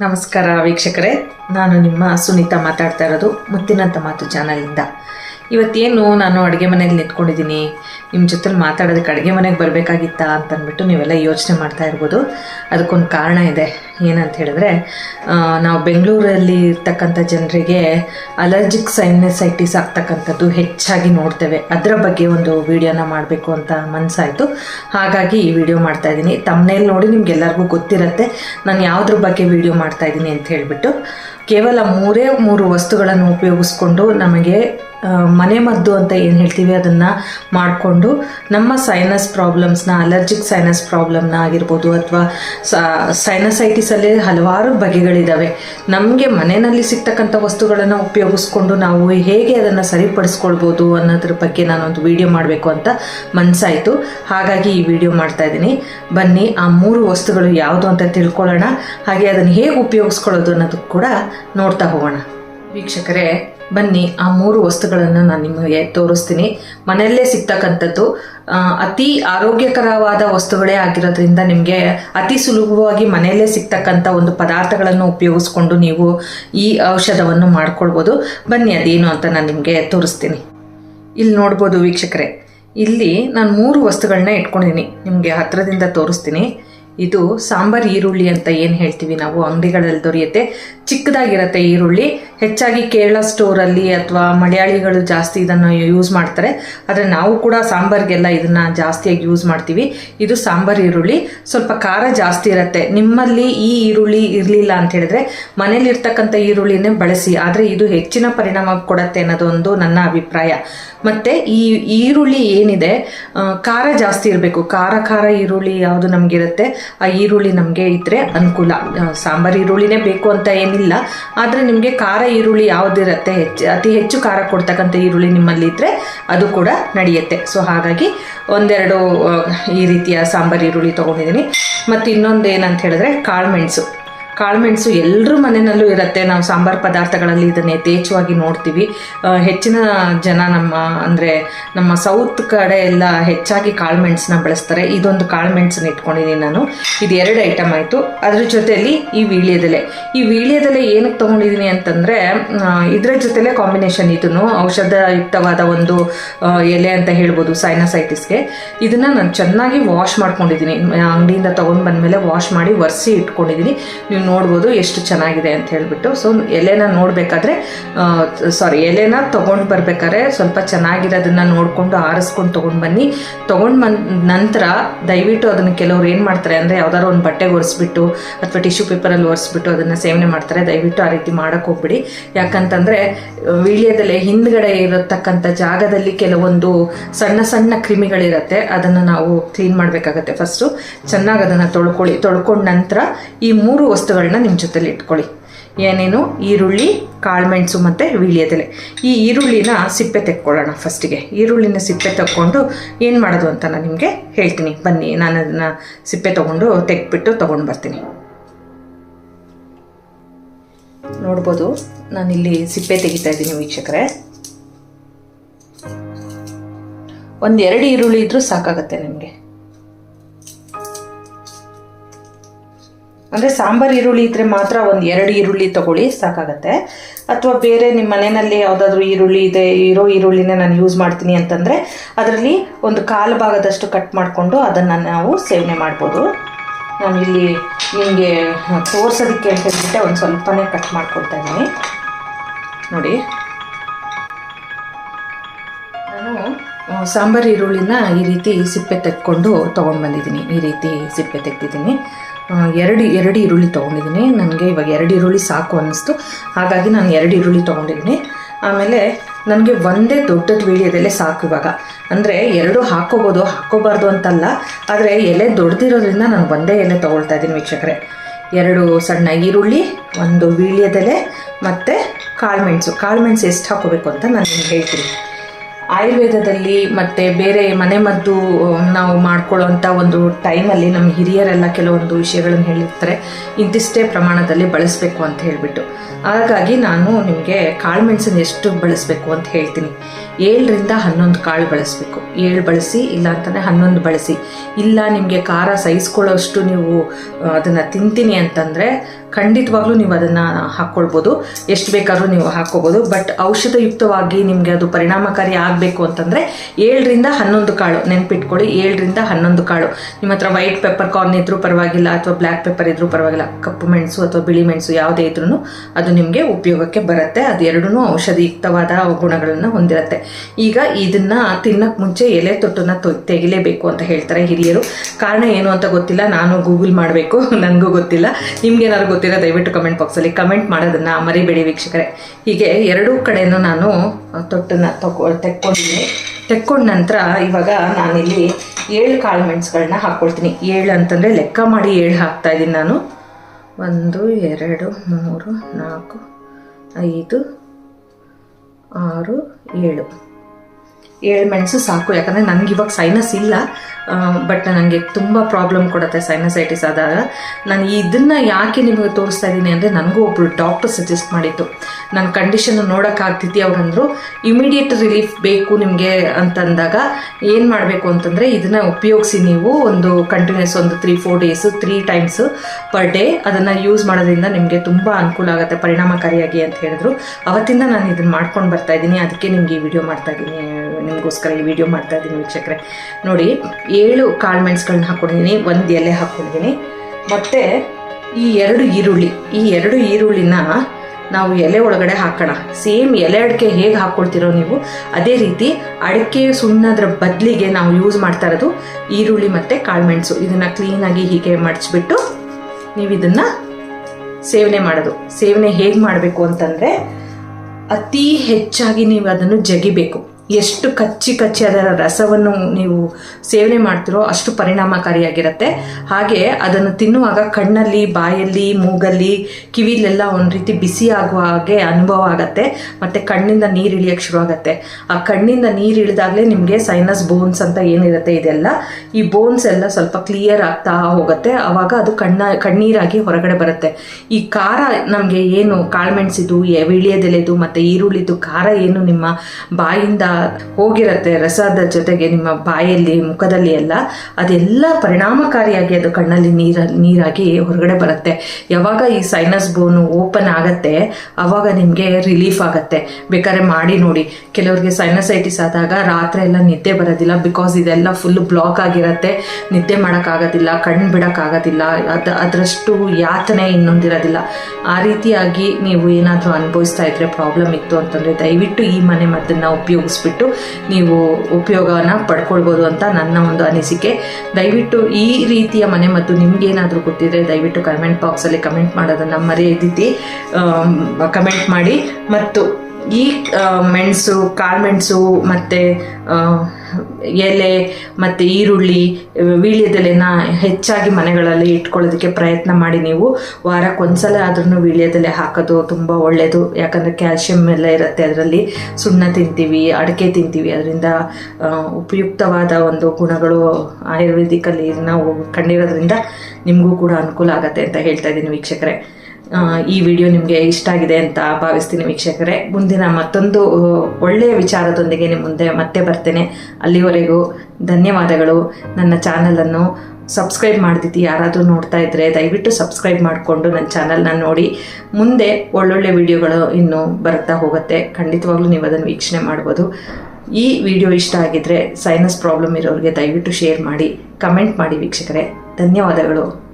ನಮಸ್ಕಾರ ವೀಕ್ಷಕರೇ. ನಾನು ನಿಮ್ಮ ಸುನೀತಾ ಮಾತಾಡ್ತಾ ಇರೋದು ಮುತ್ತಿನಂತ ಮಾತು ಚಾನಲಿಂದ. ಇವತ್ತೇನು ನಾನು ಅಡುಗೆ ಮನೆಯಲ್ಲಿ ನಿಂತ್ಕೊಂಡಿದ್ದೀನಿ. ನಿಮ್ಮ ಜೊತೆಲಿ ಮಾತಾಡೋದಕ್ಕೆ ಅಡುಗೆ ಮನೆಗೆ ಬರಬೇಕಾಗಿತ್ತಾ ಅಂತಂದ್ಬಿಟ್ಟು ನೀವೆಲ್ಲ ಯೋಚನೆ ಮಾಡ್ತಾ ಇರ್ಬೋದು. ಅದಕ್ಕೊಂದು ಕಾರಣ ಇದೆ. ಏನಂತ ಹೇಳಿದ್ರೆ ನಾವು ಬೆಂಗಳೂರಲ್ಲಿ ಇರ್ತಕ್ಕಂಥ ಜನರಿಗೆ ಅಲರ್ಜಿಕ್ ಸೈನಸೈಟಿಸ್ ಆಗ್ತಕ್ಕಂಥದ್ದು ಹೆಚ್ಚಾಗಿ ನೋಡ್ತೇವೆ. ಅದರ ಬಗ್ಗೆ ಒಂದು ವಿಡಿಯೋನ ಮಾಡಬೇಕು ಅಂತ ಮನಸ್ಸಾಯಿತು ಹಾಗಾಗಿ ಈ ವಿಡಿಯೋ ಮಾಡ್ತಾ ಇದ್ದೀನಿ. ತಮ್ಮನೇಲಿ ನೋಡಿ ನಿಮ್ಗೆಲ್ಲರಿಗೂ ಗೊತ್ತಿರುತ್ತೆ. ನಾನು ಯಾವುದ್ರ ಬಗ್ಗೆ ವಿಡಿಯೋ ಮಾಡ್ತಾ ಇದ್ದೀನಿ ಅಂತ ಹೇಳಿಬಿಟ್ಟು, ಕೇವಲ ಮೂರೇ ಮೂರು ವಸ್ತುಗಳನ್ನು ಉಪಯೋಗಿಸ್ಕೊಂಡು ನಮಗೆ ಮನೆ ಮನೆಮದ್ದು ಅಂತ ಏನು ಹೇಳ್ತೀವಿ ಅದನ್ನು ಮಾಡಿಕೊಂಡು, ನಮ್ಮ ಸೈನಸ್ ಪ್ರಾಬ್ಲಮ್ಸ್ನ ಅಲರ್ಜಿಕ್ ಸೈನಸ್ ಪ್ರಾಬ್ಲಮ್ನ ಆಗಿರ್ಬೋದು ಅಥವಾ ಸೈನಸೈಟಿಸಲ್ಲಿ ಹಲವಾರು ಬಗೆಗಳಿದ್ದಾವೆ. ನಮಗೆ ಮನೆಯಲ್ಲಿ ಸಿಗ್ತಕ್ಕಂಥ ವಸ್ತುಗಳನ್ನು ಉಪಯೋಗಿಸ್ಕೊಂಡು ನಾವು ಹೇಗೆ ಅದನ್ನು ಸರಿಪಡಿಸ್ಕೊಳ್ಬೋದು ಅನ್ನೋದ್ರ ಬಗ್ಗೆ ನಾನೊಂದು ವಿಡಿಯೋ ಮಾಡಬೇಕು ಅಂತ ಮನಸ್ಸಾಯಿತು ಹಾಗಾಗಿ ಈ ವಿಡಿಯೋ ಮಾಡ್ತಾ ಇದ್ದೀನಿ. ಬನ್ನಿ, ಆ ಮೂರು ವಸ್ತುಗಳು ಯಾವುದು ಅಂತ ತಿಳ್ಕೊಳ್ಳೋಣ. ಹಾಗೆ ಅದನ್ನು ಹೇಗೆ ಉಪಯೋಗಿಸ್ಕೊಳ್ಳೋದು ಅನ್ನೋದು ಕೂಡ ನೋಡ್ತಾ ಹೋಗೋಣ. ವೀಕ್ಷಕರೇ, ಬನ್ನಿ ಆ ಮೂರು ವಸ್ತುಗಳನ್ನು ನಾನು ನಿಮಗೆ ತೋರಿಸ್ತೀನಿ. ಮನೆಯಲ್ಲೇ ಸಿಗ್ತಕ್ಕಂಥದ್ದು ಅತಿ ಆರೋಗ್ಯಕರವಾದ ವಸ್ತುಗಳೇ ಆಗಿರೋದ್ರಿಂದ ನಿಮಗೆ ಅತಿ ಸುಲಭವಾಗಿ ಮನೆಯಲ್ಲೇ ಸಿಗ್ತಕ್ಕಂಥ ಒಂದು ಪದಾರ್ಥಗಳನ್ನು ಉಪಯೋಗಿಸ್ಕೊಂಡು ನೀವು ಈ ಔಷಧವನ್ನು ಮಾಡ್ಕೊಳ್ಬೋದು. ಬನ್ನಿ ಅದೇನು ಅಂತ ನಾನು ನಿಮಗೆ ತೋರಿಸ್ತೀನಿ. ಇಲ್ಲಿ ನೋಡ್ಬೋದು ವೀಕ್ಷಕರೇ, ಇಲ್ಲಿ ನಾನು ಮೂರು ವಸ್ತುಗಳನ್ನ ಇಟ್ಕೊಂಡಿದ್ದೀನಿ. ನಿಮಗೆ ಹತ್ತಿರದಿಂದ ತೋರಿಸ್ತೀನಿ. ಇದು ಸಾಂಬಾರ್ ಈರುಳ್ಳಿ ಅಂತ ಏನು ಹೇಳ್ತೀವಿ ನಾವು? ಅಂಗಡಿಗಳಲ್ಲಿ ದೊರೆಯುತ್ತೆ. ಚಿಕ್ಕದಾಗಿರುತ್ತೆ ಈರುಳ್ಳಿ. ಹೆಚ್ಚಾಗಿ ಕೇರಳ ಸ್ಟೋರಲ್ಲಿ ಅಥವಾ ಮಲಯಾಳಿಗಳು ಜಾಸ್ತಿ ಇದನ್ನು ಯೂಸ್ ಮಾಡ್ತಾರೆ. ಆದರೆ ನಾವು ಕೂಡ ಸಾಂಬಾರ್ಗೆಲ್ಲ ಇದನ್ನು ಜಾಸ್ತಿಯಾಗಿ ಯೂಸ್ ಮಾಡ್ತೀವಿ. ಇದು ಸಾಂಬಾರ್ ಈರುಳ್ಳಿ. ಸ್ವಲ್ಪ ಖಾರ ಜಾಸ್ತಿ ಇರುತ್ತೆ. ನಿಮ್ಮಲ್ಲಿ ಈ ಈರುಳ್ಳಿ ಇರಲಿಲ್ಲ ಅಂತ ಹೇಳಿದ್ರೆ ಮನೇಲಿ ಇರ್ತಕ್ಕಂಥ ಈರುಳ್ಳಿನೇ ಬಳಸಿ. ಆದರೆ ಇದು ಹೆಚ್ಚಿನ ಪರಿಣಾಮ ಕೊಡುತ್ತೆ ಅನ್ನೋದೊಂದು ನನ್ನ ಅಭಿಪ್ರಾಯ. ಮತ್ತು ಈ ಈರುಳ್ಳಿ ಏನಿದೆ? ಖಾರ ಜಾಸ್ತಿ ಇರಬೇಕು. ಖಾರ ಖಾರ ಈರುಳ್ಳಿ ಯಾವುದು ನಮಗಿರುತ್ತೆ? ಆ ಈರುಳ್ಳಿ ನಮಗೆ ಇದ್ದರೆ ಅನುಕೂಲ. ಸಾಂಬಾರು ಈರುಳ್ಳಿನೇ ಬೇಕು ಅಂತ ಏನಿಲ್ಲ. ಆದರೆ ನಿಮಗೆ ಖಾರ ಈರುಳ್ಳಿ ಯಾವುದಿರುತ್ತೆ? ಹೆಚ್ಚು, ಅತಿ ಹೆಚ್ಚು ಖಾರ ಕೊಡ್ತಕ್ಕಂಥ ಈರುಳ್ಳಿ ನಿಮ್ಮಲ್ಲಿ ಇದ್ದರೆ ಅದು ಕೂಡ ನಡೆಯುತ್ತೆ. ಸೊ ಹಾಗಾಗಿ ಒಂದೆರಡು ಈ ರೀತಿಯ ಸಾಂಬಾರು ಈರುಳ್ಳಿ ತೊಗೊಂಡಿದ್ದೀನಿ. ಮತ್ತು ಇನ್ನೊಂದು ಏನಂತ ಹೇಳಿದ್ರೆ ಕಾಳುಮೆಣಸು ಕಾಳುಮೆಣಸು ಎಲ್ಲರ ಮನೆಯಲ್ಲೂ ಇರುತ್ತೆ. ನಾವು ಸಾಂಬಾರ್ ಪದಾರ್ಥಗಳಲ್ಲಿ ಇದನ್ನು ಯಥೇಚ್ಛವಾಗಿ ನೋಡ್ತೀವಿ. ಹೆಚ್ಚಿನ ಜನ ನಮ್ಮ, ಅಂದರೆ ನಮ್ಮ ಸೌತ್ ಕಡೆ ಎಲ್ಲ ಹೆಚ್ಚಾಗಿ ಕಾಳುಮೆಣಸನ್ನ ಬಳಸ್ತಾರೆ. ಇದೊಂದು ಕಾಳುಮೆಣಸನ್ನ ಇಟ್ಕೊಂಡಿದ್ದೀನಿ ನಾನು. ಇದು ಎರಡು ಐಟಮ್ ಆಯಿತು. ಅದ್ರ ಜೊತೆಯಲ್ಲಿ ಈ ವೀಳ್ಯದೆಲೆ. ಈ ವೀಳ್ಯದೆಲೆ ಏನಕ್ಕೆ ತೊಗೊಂಡಿದ್ದೀನಿ ಅಂತಂದರೆ ಇದರ ಜೊತೆಲೇ ಕಾಂಬಿನೇಷನ್ ಇದನ್ನು ಔಷಧಯುಕ್ತವಾದ ಒಂದು ಎಲೆ ಅಂತ ಹೇಳ್ಬೋದು ಸೈನಸೈಟಿಸ್ಗೆ. ಇದನ್ನು ನಾನು ಚೆನ್ನಾಗಿ ವಾಶ್ ಮಾಡ್ಕೊಂಡಿದ್ದೀನಿ ಅಂಗಡಿಯಿಂದ ತೊಗೊಂಡು ಬಂದಮೇಲೆ ವಾಶ್ ಮಾಡಿ ಒರೆಸಿ ಇಟ್ಕೊಂಡಿದ್ದೀನಿ ನೀವು ನೋಡ್ಬೋದು ಎಷ್ಟು ಚೆನ್ನಾಗಿದೆ ಅಂತ ಹೇಳಿಬಿಟ್ಟು. ಸೊ ಎಲೆನ ನೋಡಬೇಕಾದ್ರೆ ಸಾರಿ ಎಲೆನ ತೊಗೊಂಡು ಬರ್ಬೇಕಾದ್ರೆ ಸ್ವಲ್ಪ ಚೆನ್ನಾಗಿರೋದನ್ನ ನೋಡಿಕೊಂಡು ಆರಿಸ್ಕೊಂಡು ತೊಗೊಂಡು ಬನ್ನಿ. ತೊಗೊಂಡು ಬಂದ ನಂತರ ದಯವಿಟ್ಟು ಅದನ್ನು ಕೆಲವ್ರು ಏನು ಮಾಡ್ತಾರೆ ಅಂದರೆ ಯಾವ್ದಾದ್ರು ಒಂದು ಬಟ್ಟೆಗೆ ಒರೆಸ್ಬಿಟ್ಟು ಅಥವಾ ಟಿಶ್ಯೂ ಪೇಪರಲ್ಲಿ ಒರೆಸ್ಬಿಟ್ಟು ಅದನ್ನು ಸೇವನೆ ಮಾಡ್ತಾರೆ. ದಯವಿಟ್ಟು ಆ ರೀತಿ ಮಾಡೋಕ್ಕೆ ಹೋಗ್ಬಿಡಿ. ಯಾಕಂತಂದರೆ ವೀಳ್ಯದಲ್ಲಿ ಹಿಂದ್ಗಡೆ ಇರತಕ್ಕಂಥ ಜಾಗದಲ್ಲಿ ಕೆಲವೊಂದು ಸಣ್ಣ ಸಣ್ಣ ಕ್ರಿಮಿಗಳಿರುತ್ತೆ. ಅದನ್ನು ನಾವು ಕ್ಲೀನ್ ಮಾಡಬೇಕಾಗತ್ತೆ ಫಸ್ಟು ಚೆನ್ನಾಗಿ ಅದನ್ನು ತೊಳ್ಕೊಳ್ಳಿ, ತೊಳ್ಕೊಂಡ ನಂತರ ಈ ಮೂರು ವಸ್ತುಗಳನ್ನ ನಿಮ್ಮ ಜೊತೆಲಿ ಇಟ್ಕೊಳ್ಳಿ. ಏನೇನು? ಈರುಳ್ಳಿ ಕಾಳುಮೆಣಸು ಮತ್ತು ವೀಳ್ಯದೆಲೆ ಈ ಈರುಳ್ಳಿನ ಸಿಪ್ಪೆ ತೆಕ್ಕೊಳ್ಳೋಣ ಫಸ್ಟಿಗೆ ಈರುಳ್ಳಿನ ಸಿಪ್ಪೆ ತಕ್ಕೊಂಡು ಏನು ಮಾಡೋದು ಅಂತ ನಾನು ನಿಮಗೆ ಹೇಳ್ತೀನಿ. ಬನ್ನಿ ನಾನು ಅದನ್ನು ಸಿಪ್ಪೆ ತೊಗೊಂಡು ತೆಗ್ಬಿಟ್ಟು ತೊಗೊಂಡು ಬರ್ತೀನಿ. ನೋಡ್ಬೋದು, ನಾನಿಲ್ಲಿ ಸಿಪ್ಪೆ ತೆಗಿತಾ ಇದ್ದೀನಿ ವೀಕ್ಷಕರೇ. ಒಂದೆರಡು ಈರುಳ್ಳಿ ಇದ್ದರೂ ಸಾಕಾಗತ್ತೆ ನಿಮಗೆ. ಅಂದರೆ ಸಾಂಬಾರು ಈರುಳ್ಳಿ ಇದ್ದರೆ ಮಾತ್ರ ಒಂದು ಎರಡು ಈರುಳ್ಳಿ ತಗೊಳ್ಳಿ, ಸಾಕಾಗತ್ತೆ. ಅಥವಾ ಬೇರೆ ನಿಮ್ಮ ಮನೆಯಲ್ಲಿ ಯಾವುದಾದ್ರೂ ಈರುಳ್ಳಿ ಇದೆ, ಇರೋ ಈರುಳ್ಳಿನ ನಾನು ಯೂಸ್ ಮಾಡ್ತೀನಿ ಅಂತಂದರೆ ಅದರಲ್ಲಿ ಒಂದು ಕಾಲು ಭಾಗದಷ್ಟು ಕಟ್ ಮಾಡಿಕೊಂಡು ಅದನ್ನು ನಾವು ಸೇವನೆ ಮಾಡ್ಬೋದು. ನಾನು ಇಲ್ಲಿ ನಿಮಗೆ ತೋರಿಸೋದಕ್ಕೆ ಅಂತ ಒಂದು ಸ್ವಲ್ಪನೇ ಕಟ್ ಮಾಡ್ಕೊಳ್ತಾ ಇದ್ದೀನಿ. ನೋಡಿ. ನಾನು ಸಾಂಬಾರು ಈರುಳ್ಳಿನ ಈ ರೀತಿ ಸಿಪ್ಪೆ ತೆಕ್ಕೊಂಡು ತೊಗೊಂಡು ಬಂದಿದ್ದೀನಿ. ಈ ರೀತಿ ಸಿಪ್ಪೆ ತೆಗ್ದಿದ್ದೀನಿ. ಎರಡು ಎರಡು ಈರುಳ್ಳಿ ತೊಗೊಂಡಿದ್ದೀನಿ. ನನಗೆ ಇವಾಗ ಎರಡು ಈರುಳ್ಳಿ ಸಾಕು ಅನ್ನಿಸ್ತು. ಹಾಗಾಗಿ ನಾನು ಎರಡು ಈರುಳ್ಳಿ ತೊಗೊಂಡಿದ್ದೀನಿ. ಆಮೇಲೆ ನನಗೆ ಒಂದೇ ದೊಡ್ಡದು ವೀಳ್ಯದೆಲೆ ಸಾಕು ಇವಾಗ. ಅಂದರೆ ಎರಡು ಹಾಕೋಬೋದು, ಹಾಕೋಬಾರ್ದು ಅಂತಲ್ಲ. ಆದರೆ ಎಲೆ ದೊಡ್ಡದಿರೋದ್ರಿಂದ ನಾನು ಒಂದೇ ಎಲೆ ತೊಗೊಳ್ತಾ ಇದ್ದೀನಿ ವೀಕ್ಷಕರೇ. ಎರಡು ಸಣ್ಣ ಈರುಳ್ಳಿ, ಒಂದು ವೀಳ್ಯದೆಲೆ ಮತ್ತು ಕಾಳುಮೆಣಸು ಕಾಳುಮೆಣಸು ಎಷ್ಟು ಹಾಕೋಬೇಕು ಅಂತ ನಾನು ನಿಮ್ಗೆ ಹೇಳ್ತೀನಿ. ಆಯುರ್ವೇದದಲ್ಲಿ ಮತ್ತು ಬೇರೆ ಮನೆಮದ್ದು ನಾವು ಮಾಡ್ಕೊಳ್ಳೋವಂಥ ಒಂದು ಟೈಮಲ್ಲಿ ನಮ್ಮ ಹಿರಿಯರೆಲ್ಲ ಕೆಲವೊಂದು ವಿಷಯಗಳನ್ನು ಹೇಳಿರ್ತಾರೆ. ಇಂತಿಷ್ಟೇ ಪ್ರಮಾಣದಲ್ಲಿ ಬಳಸಬೇಕು ಅಂತ ಹೇಳಿಬಿಟ್ಟು. ಹಾಗಾಗಿ ನಾನು ನಿಮಗೆ ಕಾಳುಮೆಣಸನ್ನು ಎಷ್ಟು ಬಳಸಬೇಕು ಅಂತ ಹೇಳ್ತೀನಿ. ಏಳರಿಂದ ಹನ್ನೊಂದು ಕಾಳು ಬಳಸಬೇಕು. ಏಳು ಬಳಸಿ, ಇಲ್ಲ ಅಂತಲೇ ಹನ್ನೊಂದು ಬಳಸಿ. ಇಲ್ಲ ನಿಮಗೆ ಖಾರ ಸಹಿಸ್ಕೊಳ್ಳೋಷ್ಟು ನೀವು ಅದನ್ನು ತಿಂತೀನಿ ಅಂತಂದರೆ ಖಂಡಿತವಾಗ್ಲೂ ನೀವು ಅದನ್ನು ಹಾಕ್ಕೊಳ್ಬೋದು ಎಷ್ಟು ಬೇಕಾದರೂ ನೀವು ಹಾಕ್ಕೋಬೋದು ಬಟ್ ಔಷಧಯುಕ್ತವಾಗಿ ನಿಮಗೆ ಅದು ಪರಿಣಾಮಕಾರಿ ಆಗಬೇಕು ಅಂತಂದರೆ ಏಳರಿಂದ ಹನ್ನೊಂದು ಕಾಳು ನೆನ್ಪಿಟ್ಕೊಳ್ಳಿ. ಏಳರಿಂದ ಹನ್ನೊಂದು ಕಾಳು. ನಿಮ್ಮ ಹತ್ರ ವೈಟ್ ಪೆಪ್ಪರ್ ಕಾರ್ನ್ ಇದ್ದರೂ ಪರವಾಗಿಲ್ಲ ಅಥವಾ ಬ್ಲ್ಯಾಕ್ ಪೆಪ್ಪರ್ ಇದ್ದರೂ ಪರವಾಗಿಲ್ಲ. ಕಪ್ಪು ಮೆಣಸು ಅಥವಾ ಬಿಳಿ ಮೆಣಸು ಯಾವುದೇ ಇದ್ರೂ ಅದು ನಿಮಗೆ ಉಪಯೋಗಕ್ಕೆ ಬರುತ್ತೆ. ಅದು ಎರಡೂ ಔಷಧಿಯುಕ್ತವಾದ ಗುಣಗಳನ್ನು ಹೊಂದಿರುತ್ತೆ. ಈಗ ಇದನ್ನ ತಿನ್ನಕ್ಕೆ ಮುಂಚೆ ಎಲೆ ತೊಟ್ಟನ್ನ ತೆಗಿಲೇಬೇಕು ಅಂತ ಹೇಳ್ತಾರೆ ಹಿರಿಯರು. ಕಾರಣ ಏನು ಅಂತ ಗೊತ್ತಿಲ್ಲ. ನಾನು ಗೂಗಲ್ ಮಾಡಬೇಕು. ನನಗೂ ಗೊತ್ತಿಲ್ಲ. ನಿಮ್ಗೇನಾದ್ರು ಗೊತ್ತಿಲ್ಲ ದಯವಿಟ್ಟು ಕಮೆಂಟ್ ಬಾಕ್ಸಲ್ಲಿ ಕಮೆಂಟ್ ಮಾಡೋದನ್ನ ಮರಿಬೇಡಿ ವೀಕ್ಷಕರೇ. ಹೀಗೆ ಎರಡೂ ಕಡೆಯೂ ನಾನು ತೊಟ್ಟನ್ನ ತಗೊ ತೆಕ್ಕೊಂಡಿದ್ದೀನಿ ತೆಕ್ಕೊಂಡ ನಂತರ ಇವಾಗ ನಾನಿಲ್ಲಿ ಏಳು ಕಾಳು ಮೆಣಸುಗಳನ್ನ ಹಾಕ್ಕೊಳ್ತೀನಿ ಏಳು ಅಂತಂದರೆ ಲೆಕ್ಕ ಮಾಡಿ ಏಳು ಹಾಕ್ತಾ ಇದ್ದೀನಿ ನಾನು. ಒಂದು, ಎರಡು, ಮೂರು, ನಾಲ್ಕು, ಐದು, ಆರು, ಏಳು. ಏಳು ಮೆಣಸು ಸಾಕು, ಯಾಕಂದರೆ ನನಗೆ ಇವಾಗ ಸೈನಸ್ ಇಲ್ಲ ಬಟ್ ನನಗೆ ತುಂಬ ಪ್ರಾಬ್ಲಮ್ ಕೊಡುತ್ತೆ ಸೈನಸೈಟಿಸ್ ಆದಾಗ. ನಾನು ಇದನ್ನು ಯಾಕೆ ನಿಮಗೆ ತೋರಿಸ್ತಾ ಇದ್ದೀನಿ ಅಂದರೆ ನನಗೂ ಒಬ್ಬರು ಡಾಕ್ಟರ್ ಸಜೆಸ್ಟ್ ಮಾಡಿತ್ತು ನನ್ನ ಕಂಡೀಷನ್ ನೋಡೋಕ್ಕಾಗ್ತಿದ್ದೆ ಅವ್ರಂದರು ಇಮಿಡಿಯೇಟ್ ರಿಲೀಫ್ ಬೇಕು ನಿಮಗೆ ಅಂತಂದಾಗ, ಏನು ಮಾಡಬೇಕು ಅಂತಂದರೆ ಇದನ್ನು ಉಪಯೋಗಿಸಿ ನೀವು ಒಂದು ಕಂಟಿನ್ಯೂಸ್ ಒಂದು three four days three times per day ಅದನ್ನು ಯೂಸ್ ಮಾಡೋದ್ರಿಂದ ನಿಮಗೆ ತುಂಬ ಅನುಕೂಲ ಆಗುತ್ತೆ, ಪರಿಣಾಮಕಾರಿಯಾಗಿ ಅಂತ ಹೇಳಿದ್ರು. ಅವತ್ತಿಂದ ನಾನು ಇದನ್ನು ಮಾಡ್ಕೊಂಡು ಬರ್ತಾ ಇದ್ದೀನಿ ಅದಕ್ಕೆ ನಿಮಗೆ ಈ ವಿಡಿಯೋ ಮಾಡ್ತಾ ಇದ್ದೀನಿ ನಿಮಗೋಸ್ಕರ ಈ ವಿಡಿಯೋ ಮಾಡ್ತಾ ಇದ್ದೀನಿ ವೀಕ್ಷಕರೆ. ನೋಡಿ, ಏಳು ಕಾಳು ಮೆಣಸುಗಳನ್ನ ಹಾಕ್ಕೊಂಡಿದ್ದೀನಿ ಒಂದು ಎಲೆ ಹಾಕ್ಕೊಂಡಿದ್ದೀನಿ ಮತ್ತು ಈ ಎರಡು ಈರುಳ್ಳಿ, ಈ ಎರಡು ಈರುಳ್ಳಿನ ನಾವು ಎಲೆ ಒಳಗಡೆ ಹಾಕೋಣ. ಸೇಮ್ ಎಲೆ ಅಡಿಕೆ ಹೇಗೆ ಹಾಕ್ಕೊಳ್ತಿರೋ ನೀವು, ಅದೇ ರೀತಿ ಅಡಿಕೆ ಸುಣ್ಣದ್ರ ಬದಲಿಗೆ ನಾವು ಯೂಸ್ ಮಾಡ್ತಾ ಇರೋದು ಈರುಳ್ಳಿ ಮತ್ತು ಕಾಳುಮೆಣಸು ಇದನ್ನು ಕ್ಲೀನಾಗಿ ಹೀಗೆ ಮಡಚಿಬಿಟ್ಟು ನೀವು ಇದನ್ನು ಸೇವನೆ ಮಾಡೋದು. ಸೇವನೆ ಹೇಗೆ ಮಾಡಬೇಕು ಅಂತಂದರೆ ಅತಿ ಹೆಚ್ಚಾಗಿ ನೀವು ಅದನ್ನು ಜಗಿಬೇಕು. ಎಷ್ಟು ಕಚ್ಚಿ ಕಚ್ಚಿ ಅದರ ರಸವನ್ನು ನೀವು ಸೇವನೆ ಮಾಡ್ತಿರೋ ಅಷ್ಟು ಪರಿಣಾಮಕಾರಿಯಾಗಿರುತ್ತೆ. ಹಾಗೆ ಅದನ್ನು ತಿನ್ನುವಾಗ ಕಣ್ಣಲ್ಲಿ, ಬಾಯಲ್ಲಿ, ಮೂಗಲ್ಲಿ, ಕಿವಿಲೆಲ್ಲ ಒಂದು ರೀತಿ ಬಿಸಿ ಆಗುವ ಹಾಗೆ ಅನುಭವ ಆಗುತ್ತೆ. ಮತ್ತು ಕಣ್ಣಿಂದ ನೀರು ಇಳಿಯೋಕ್ಕೆ ಶುರು ಆಗುತ್ತೆ. ಆ ಕಣ್ಣಿಂದ ನೀರು ಇಳಿದಾಗಲೇ ನಿಮಗೆ ಸೈನಸ್ ಬೋನ್ಸ್ ಅಂತ ಏನಿರುತ್ತೆ ಇದೆಲ್ಲ, ಈ ಬೋನ್ಸ್ ಎಲ್ಲ ಸ್ವಲ್ಪ ಕ್ಲಿಯರ್ ಆಗ್ತಾ ಹೋಗುತ್ತೆ. ಆವಾಗ ಅದು ಕಣ್ಣ, ಕಣ್ಣೀರಾಗಿ ಹೊರಗಡೆ ಬರುತ್ತೆ. ಈ ಖಾರ ನಮಗೆ ಏನು, ಕಾಳುಮೆಣಸಿದು ವಿಳಿಯದೆಲೆದು, ಮತ್ತು ಈರುಳ್ಳಿದು ಖಾರ ಏನು ನಿಮ್ಮ ಬಾಯಿಂದ ಹೋಗಿರತ್ತೆ. ರಸದ ಜೊತೆಗೆ ನಿಮ್ಮ ಬಾಯಲ್ಲಿ, ಮುಖದಲ್ಲಿ ಎಲ್ಲ, ಅದೆಲ್ಲ ಪರಿಣಾಮಕಾರಿಯಾಗಿ ಅದು ಕಣ್ಣಲ್ಲಿ ನೀರ, ನೀರಾಗಿ ಹೊರಗಡೆ ಬರುತ್ತೆ. ಯಾವಾಗ ಈ ಸೈನಸ್ ಬೋನು ಓಪನ್ ಆಗತ್ತೆ, ಅವಾಗ ನಿಮಗೆ ರಿಲೀಫ್ ಆಗುತ್ತೆ. ಬೇಕಾದ್ರೆ ಮಾಡಿ ನೋಡಿ. ಕೆಲವರಿಗೆ ಸೈನಸೈಟಿಸ್ ಆದಾಗ ರಾತ್ರಿ ಎಲ್ಲ ನಿದ್ದೆ ಬರೋದಿಲ್ಲ. ಬಿಕಾಸ್ ಇದೆಲ್ಲ ಫುಲ್ ಬ್ಲಾಕ್ ಆಗಿರುತ್ತೆ. ನಿದ್ದೆ ಮಾಡೋಕ್ಕಾಗೋದಿಲ್ಲ, ಕಣ್ಣು ಬಿಡೋಕ್ಕಾಗೋದಿಲ್ಲ, ಅದು, ಅದರಷ್ಟು ಯಾತನೆ ಇನ್ನೊಂದಿರೋದಿಲ್ಲ. ಆ ರೀತಿಯಾಗಿ ನೀವು ಏನಾದರೂ ಅನುಭವಿಸ್ತಾ ಇದ್ರೆ ಪ್ರಾಬ್ಲಮ್ ಇತ್ತು ಅಂತಂದರೆ ದಯವಿಟ್ಟು ಈ ಮನೆ ಮದ್ದನ್ನು ಉಪಯೋಗಿಸ್ಬಿಟ್ಟು ನೀವು ಉಪಯೋಗನ ಪಡ್ಕೊಳ್ಬೋದು ಅಂತ ನನ್ನ ಒಂದು ಅನಿಸಿಕೆ. ದಯವಿಟ್ಟು ಈ ರೀತಿಯ ಮನೆ ಮತ್ತು ನಿಮಗೇನಾದರೂ ಗೊತ್ತಿದ್ರೆ ದಯವಿಟ್ಟು ಕಮೆಂಟ್ ಬಾಕ್ಸಲ್ಲಿ ಕಮೆಂಟ್ ಮಾಡೋದನ್ನು ಮರೆಯದಿದ್ದಿ ಕಮೆಂಟ್ ಮಾಡಿ. ಮತ್ತು ಈ ಮೆಣಸು ಕಾಳುಮೆಣಸು ಮತ್ತು ಎಲೆ, ಮತ್ತು ಈರುಳ್ಳಿ ವೀಳ್ಯದೆಲೆನ ಹೆಚ್ಚಾಗಿ ಮನೆಗಳಲ್ಲಿ ಇಟ್ಕೊಳ್ಳೋದಕ್ಕೆ ಪ್ರಯತ್ನ ಮಾಡಿ ನೀವು. ವಾರಕ್ಕೆ ಒಂದ್ಸಲ ಆದ್ರೂ ವೀಳ್ಯದೆಲೆ ಹಾಕೋದು ತುಂಬ ಒಳ್ಳೆಯದು ಯಾಕಂದರೆ ಕ್ಯಾಲ್ಶಿಯಂ ಎಲ್ಲ ಇರುತ್ತೆ ಅದರಲ್ಲಿ. ಸುಣ್ಣ ತಿಂತೀವಿ, ಅಡಿಕೆ ತಿಂತೀವಿ. ಅದರಿಂದ ಉಪಯುಕ್ತವಾದ ಒಂದು ಗುಣಗಳು ಆಯುರ್ವೇದಿಕಲ್ಲಿ ನಾವು ಕಂಡಿರೋದ್ರಿಂದ ನಿಮಗೂ ಕೂಡ ಅನುಕೂಲ ಆಗುತ್ತೆ ಅಂತ ಹೇಳ್ತಾ ಇದ್ದೀನಿ ವೀಕ್ಷಕರೇ. ಈ ವಿಡಿಯೋ ನಿಮಗೆ ಇಷ್ಟ ಆಗಿದೆ ಅಂತ ಭಾವಿಸ್ತೀನಿ ವೀಕ್ಷಕರೇ. ಮುಂದಿನ ಮತ್ತೊಂದು ಒಳ್ಳೆಯ ವಿಚಾರದೊಂದಿಗೆ ನಿಮ್ಮ ಮುಂದೆ ಮತ್ತೆ ಬರ್ತೇನೆ. ಅಲ್ಲಿವರೆಗೂ ಧನ್ಯವಾದಗಳು. ನನ್ನ ಚಾನಲನ್ನು ಸಬ್ಸ್ಕ್ರೈಬ್ ಮಾಡ್ದಿದ್ದು ಯಾರಾದರೂ ನೋಡ್ತಾ ಇದ್ದರೆ ದಯವಿಟ್ಟು ಸಬ್ಸ್ಕ್ರೈಬ್ ಮಾಡಿಕೊಂಡು ನನ್ನ ಚಾನಲ್ನ ನೋಡಿ. ಮುಂದೆ ಒಳ್ಳೊಳ್ಳೆ ವಿಡಿಯೋಗಳು ಇನ್ನೂ ಬರ್ತಾ ಹೋಗುತ್ತೆ. ಖಂಡಿತವಾಗ್ಲೂ ನೀವು ಅದನ್ನು ವೀಕ್ಷಣೆ ಮಾಡ್ಬೋದು. ಈ ವಿಡಿಯೋ ಇಷ್ಟ ಆಗಿದ್ದರೆ ಸೈನಸ್ ಪ್ರಾಬ್ಲಮ್ ಇರೋರಿಗೆ ದಯವಿಟ್ಟು ಶೇರ್ ಮಾಡಿ. ಕಮೆಂಟ್ ಮಾಡಿ ವೀಕ್ಷಕರೇ. ಧನ್ಯವಾದಗಳು.